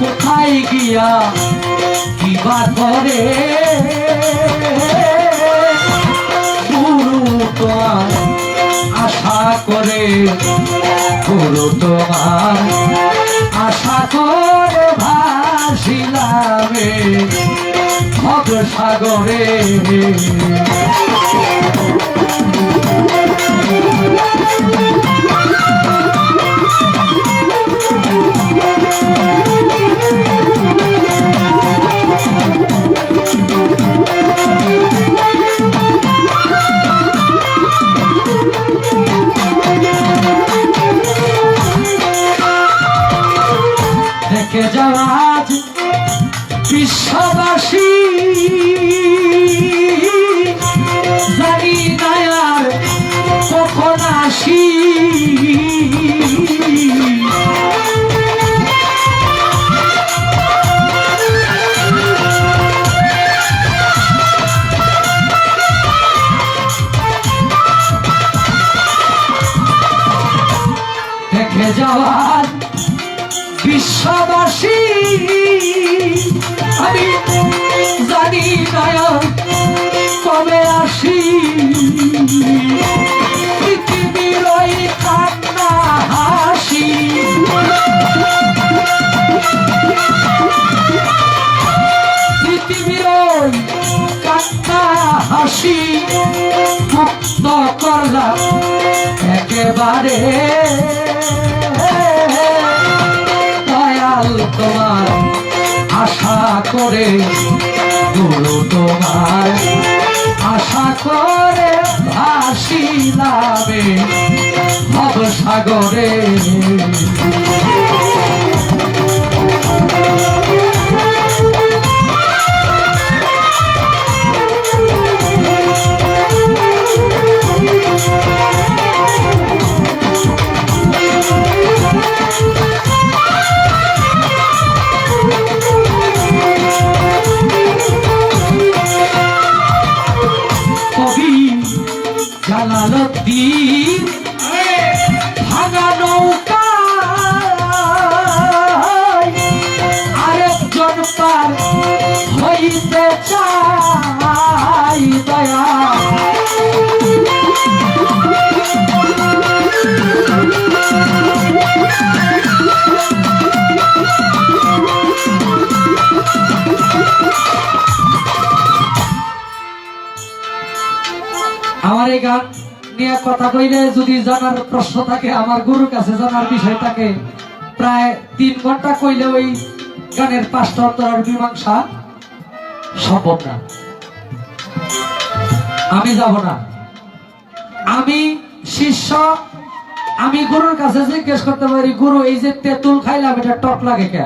কোথায় গিয়া? কিবা করে গুরু তোমার আশা করে গুরু তোমার আশা করে ভাসিলামে ভব সাগরে। থেকে যাওয়া বিশ্ববাসী। জানি কখন আসি। যাওয়ার বিশ্ববাসী। আমি জানি নায়ক কবে আসি। পৃথিবীর ওই কান্না হাসি। পৃথিবীর ওই কান্না হাসি মুক্ত করলাম একেবারে। তোমার আশা করে গুরু তোমার আশা করে ভাসিলামে ভব জালালুদ্দিন ভাঙা নৌকা এই গান নিয়ে কথা কইলে যদি জানার প্রশ্ন থাকে, আমার গুরুর কাছে জানার বিষয় থাকে, প্রায় তিন ঘণ্টা কইলে ওই গানের পাঁচটা অন্তরের মীমাংসা সম্ভব না। আমি যাব না। আমি শিষ্য, আমি গুরুর কাছে জিজ্ঞেস করতে পারি, গুরু, এই যে তেঁতুল খাইলাম, এটা টক লাগে কে